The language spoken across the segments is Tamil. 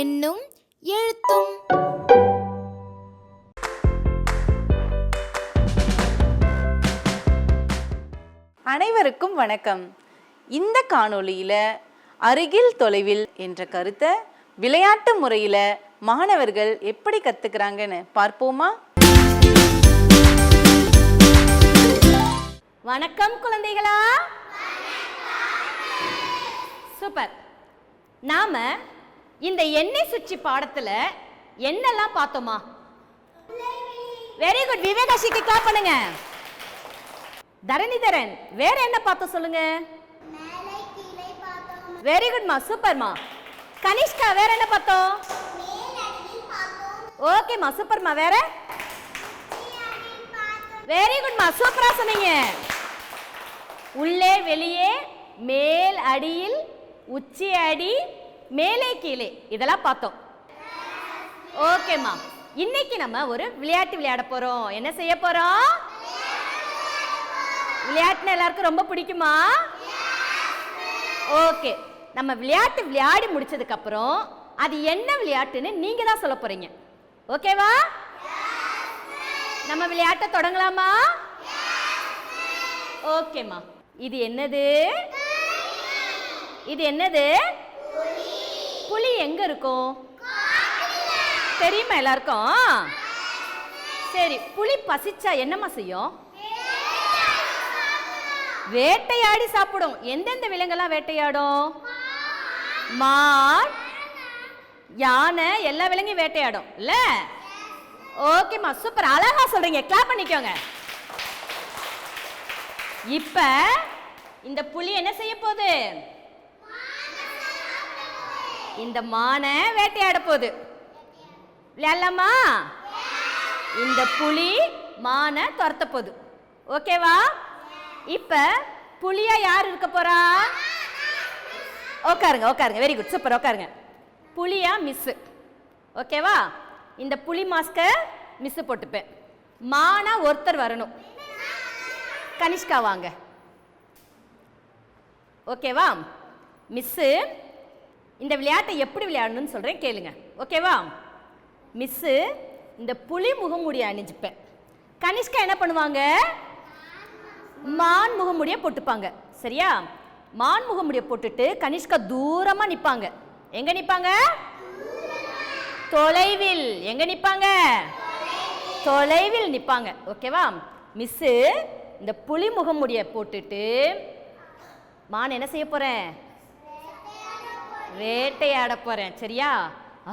எண்ணும் எழுத்தும். அனைவருக்கும் வணக்கம். இந்த காணொளியில் அருகில் தொலைவில் என்ற கருத்தை விளையாட்டு முறையில் மாணவர்கள் எப்படி கற்றுக்கிறாங்கன்னு பார்ப்போமா? வணக்கம் குழந்தைகளா. சூப்பர். நாம இந்த எண்ணெய் சுச்சி பாடத்துல என்னெல்லாம் பார்த்தோமா? வெரி குட் விவேகாசிக்கு கிளாப் பண்ணுங்க. தரணிதரன் வேற என்ன பார்த்தோம் சொல்லுங்க? வெரி குட்மா சூப்பர்மா கனிஷ்கா வேற என்ன பார்த்தோம்? ஓகேம்மா சூப்பர்மா வேற? வெரி குட்மா சூப்பரா சொன்னீங்க. உள்ளே வெளியே மேல் அடியில் உச்சி அடி மேலே கீழே. இதெல்லாம் பார்த்தோம். ஓகேம்மா இன்னைக்கு நம்ம ஒரு விளையாட்டு விளையாட போறோம். என்ன செய்ய போறோம்? விளையாட்டுனா எல்லாருக்கும் ரொம்ப பிடிக்குமா? ஓகே நம்ம விளையாட்டு விளையாடி முடிச்சதுக்கு அப்புறம் அது என்ன விளையாட்டுன்னு நீங்க தான் சொல்ல போறீங்க. ஓகேவா நம்ம விளையாட்ட தொடங்கலாமா? ஓகேம்மா இது என்னது? இது என்னது? புலி எங்க இருக்கும்? தெரியுமா எல்லாருக்கும்? சரி புலி பசிச்சா என்னம்மா செய்யும்? வேட்டையாடி சாப்பிடும். எந்தெந்த விலங்கெல்லாம் வேட்டையாடும்? மான் யானை எல்லா விலங்கையும் வேட்டையாடும். இல்ல? ஓகேம்மா சூப்பர் அழகா சொல்றீங்க. கிளாப் பண்ணிக்கோங்க. இப்ப இந்த புலி என்ன செய்ய போகுது? இந்த மானை வேட்டையாட போகுது. விளையாடலாமா? இந்த புலி மானை துரத்த போகுது. ஓகேவா இப்ப புலியா யார் இருக்க போறா? உட்காருங்க உட்காருங்க. வெரி குட் சூப்பர் உட்காருங்க. புலியா மிஸ் ஓகேவா இந்த புலி மாஸ்க மிஸ் போட்டுப்பேன். மானா ஒருத்தர் வரணும். கனிஷ்கா வாங்க. ஓகேவா மிஸ்ஸு இந்த விளையாட்டை எப்படி விளையாடணும்னு சொல்கிறேன் கேளுங்க. ஓகேவா மிஸ்ஸு இந்த புலி முகமுடியை அணிஞ்சுப்பேன் கனிஷ்கா என்ன பண்ணுவாங்க? மான் முகமுடியை போட்டுப்பாங்க. சரியா? மான் முகமுடியை போட்டுட்டு கனிஷ்கா தூரமாக நிற்பாங்க எங்கே நிற்பாங்க தொலைவில். எங்கே நிற்பாங்க தொலைவில் நிற்பாங்க ஓகேவா மிஸ்ஸு இந்த புலி முகமுடியை போட்டுட்டு மான் என்ன செய்ய போகிறேன் வேட்டையாட போறேன் சரியா?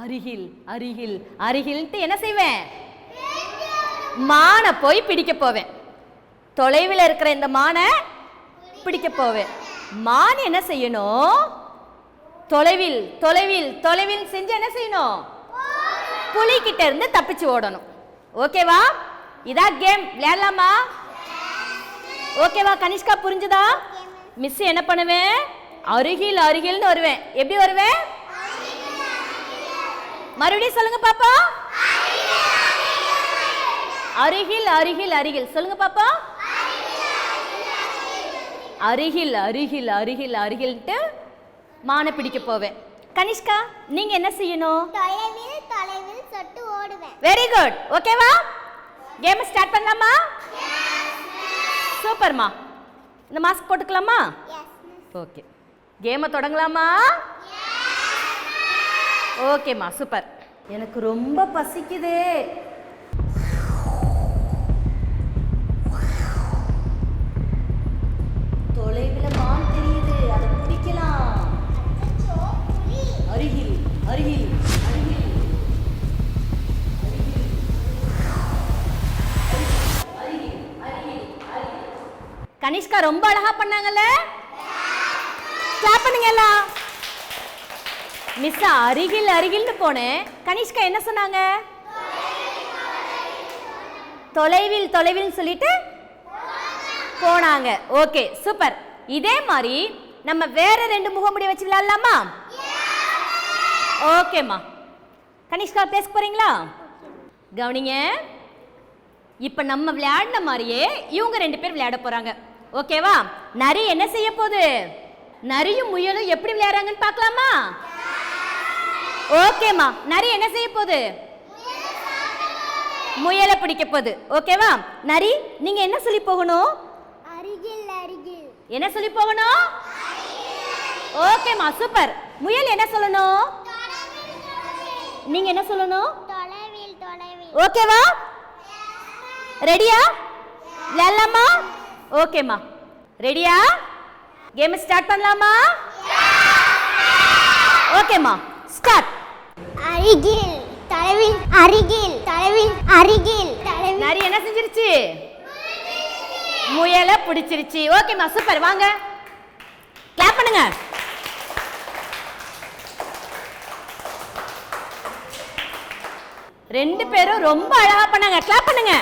அருகில் அருகில் அருகில்ட்டு என்ன செய்வேன்? மானை போய் பிடிக்க போவேன். தொலைவில் இருக்கிற இந்த மானை பிடிக்க போவேன். மான் என்ன செய்யணும்? தொலைவில் தொலைவில் தொலைவில் செஞ்சு என்ன செய்யணும்? புலிகிட்ட இருந்து தப்பிச்சு ஓடணும். ஓகேவா? இதா கேம் விளையாடலாமா? ஓகேவா கனிஷ்கா புரிஞ்சுதா? மிஸ் என்ன பண்ணுவேன்? அருகில் அருகில்னு வருவேன். எப்படி வருவேன்? மறுபடியும் சொல்லுங்க பாப்பா. அருகில் அருகில் அருகில். சொல்லுங்க பாப்பா. அருகில் அருகில் அருகில் அருகில்ட்டு மானை பிடிக்க போவேன். கனிஷ்கா நீங்க என்ன செய்யணும்? தொலைவில் தொலைவில் சொட்டு ஓடுவேன். வெரி குட் ஓகேவா கேம் ஸ்டார்ட் பண்ணலாமா? சூப்பர்மா இந்த மாஸ்க் போட்டுக்கலாமா? ஓகே கேமை தொடங்கலாமா? ஓகேம்மா சூப்பர் எனக்கு ரொம்ப பசிக்குதே. தொலைவில் மான் தெரியுது அதை பிடிக்கலாம் அருகில் அருகில் அருகில். கனிஷ்கா ரொம்ப அழகா பண்ணாங்கல்ல? கிளாப் பண்ணுங்க எல்லாம் மிஸ் அருகில் அருகில்னு போனேன் கனிஷ்கா என்ன சொன்னாங்க? தொலைவில் தொலைவில் சொல்லிட்டு போனாங்க. ஓகே சூப்பர் இதே மாதிரி நம்ம வேற ரெண்டு முகமுடி வச்சு விளையாடலாமா ஓகேம்மா கனிஷ்கா பேச போறீங்களா? கவனிங்க. இப்போ நம்ம விளையாடின மாதிரியே இவங்க ரெண்டு பேர் விளையாட போறாங்க. ஓகேவா நரி என்ன செய்ய போகுது? நரியும் முயலும் எப்படி விளையாடுறாங்கன்னு பார்க்கலாமா? ஓகேம்மா. நரி என்ன செய்ய போகுது? முயலை பிடிக்க போகுது. ஓகேவா? நரி நீங்க என்ன சொல்லி போகணும்? அருகில் அருகில். என்ன சொல்லி போகணும்? ஓகேம்மா சூப்பர். முயல் என்ன சொல்லணும்? நீங்க என்ன சொல்லணும்? தொலைவில் தொலைவில். ஓகேவா? ரெடியா? விளையாடலாமா ஓகேம்மா. ரெடியா? கேம் ஸ்டார்ட் பண்ணலாமா? ஓகேம்மா. ஸ்டார்ட் அருகில் தொலைவில் அருகில் தொலைவில் அருகில் தொலைவில் நரி என்ன செஞ்சிருச்சு? முயலை பிடிச்சிருச்சு. ஓகேம்மா சூப்பர் வாங்க. கிளாப் பண்ணுங்க. ரெண்டு பேரும் ரொம்ப அழகா பண்ணாங்க. கிளாப் பண்ணுங்க.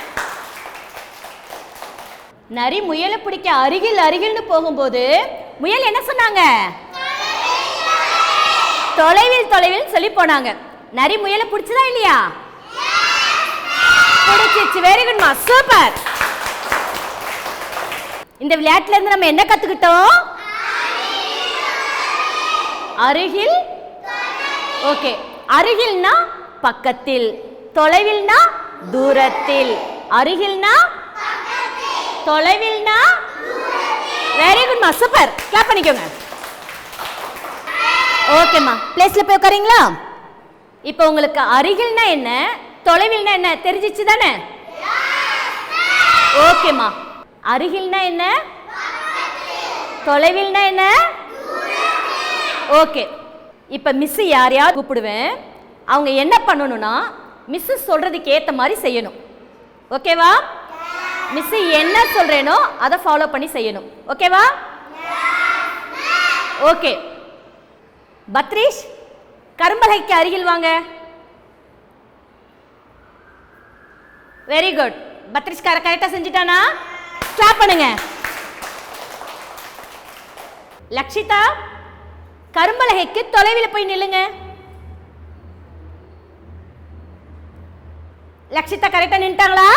நரி முயலை பிடிக்க அருகில் அருகில்னு போகும்போது முயல் என்ன சொன்னாங்க? தொலைவில் தொலைவில் சொல்லி போனாங்க. நரி முயலை பிடிச்சதா இல்லையா? பிடிச்சிச்சு. வெரி குட்மா சூப்பர் இந்த விளையாட்டுல இருந்து நம்ம என்ன கத்துக்கிட்டோம்? அருகில். ஓகே அருகில்னா பக்கத்தில். தொலைவில்னா தூரத்தில். அருகில்னா தொலைவில்னா வெரி குட்மா சூப்பர் கிளாப் பண்ணிக்கோங்க. ஓகேம்மா பிளேஸ்ல போய் உட்காரீங்களா? இப்போ உங்களுக்கு அருகில்னா என்ன? தொலைவில்னா என்ன? தெரிஞ்சிச்சு தானே? ஓகேம்மா அருகில்னா என்ன? தொலைவில்னா என்ன? ஓகே இப்போ மிஸ் யாரையாவது கூப்பிடுவேன்? அவங்க என்ன பண்ணணும்னா மிஸ் சொல்றதுக்கு ஏற்ற மாதிரி செய்யணும். ஓகேவா மிஸ் என்ன சொல்றேனோ அதை ஃபாலோ பண்ணி செய்யணும். ஓகேவா ஓகே பத்ரீஷ் கரும்பலைக்கு அருகில் வாங்க. வெரி குட் பத்ரீஷ் கார கரெக்டாக செஞ்சுட்டானா? ஸ்டாப் பண்ணுங்க. லக்ஷிதா கரும்பலகைக்கு தொலைவில் போய் நில்லுங்க. லக்ஷிதா கரெக்டா நின்ட்டாங்களா?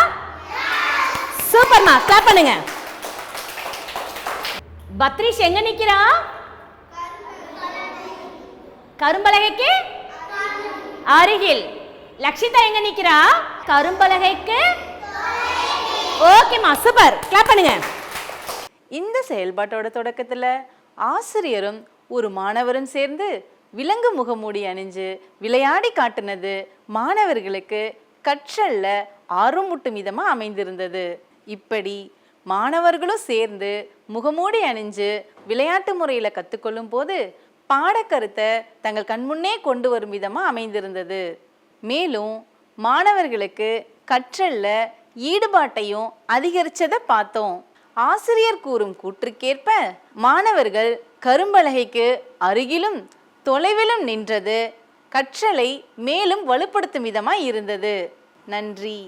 சூப்பர்மா கிளாப் பண்ணுங்க. பத்ரீஷ் எங்க நிக்கிறா? கரும்பலகைக்கு? அருகில். லக்ஷிதா எங்க நிக்கிறா? கரும்பலகைக்கு? ஓகேமா சூப்பர் கிளாப் பண்ணுங்க. இந்த செயல்பாட்டோட தொடக்கத்துல ஆசிரியரும் ஒரு மாணவரும் சேர்ந்து விலங்கு முகமூடி அணிஞ்சு விளையாடி காட்டுனது மாணவர்களுக்கு கற்றல்ல ஆர்வமூட்டும் விதமா அமைந்திருந்தது. இப்படி மாணவர்களும் சேர்ந்து முகமூடி அணிஞ்சு விளையாட்டு முறையில் கற்றுக்கொள்ளும் போது பாடக்கருத்தை தங்கள் கண்முன்னே கொண்டு வரும் விதமாக அமைந்திருந்தது. மேலும் மாணவர்களுக்கு கற்றலில் ஈடுபாட்டையும் அதிகரிச்சதை பார்த்தோம். ஆசிரியர் கூறும் கூற்றுக்கேற்ப மாணவர்கள் கரும்பலகைக்கு அருகிலும் தொலைவிலும் நின்றது. கற்றலை மேலும் வலுப்படுத்தும் விதமாக இருந்தது. நன்றி.